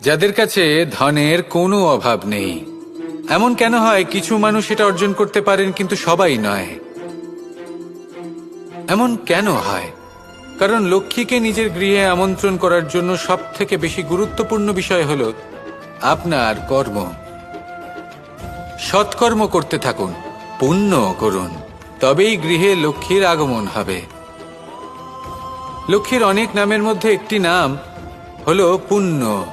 যাদের কাছে ধনের কোনো অভাব নেই। এমন কেন হয় কিছু মানুষ এটা অর্জন করতে পারেন কিন্তু সবাই নয়? এমন কেন হয়? কারণ লক্ষ্মীকে নিজের গৃহে আমন্ত্রণ করার জন্য সব থেকে বেশি গুরুত্বপূর্ণ বিষয় হল আপনার কর্ম। সৎকর্ম করতে থাকুন, পুণ্য করুন, তবেই গৃহে লক্ষ্মীর আগমন হবে। লক্ষ্মীর অনেক নামের মধ্যে একটি নাম হলো পুণ্য।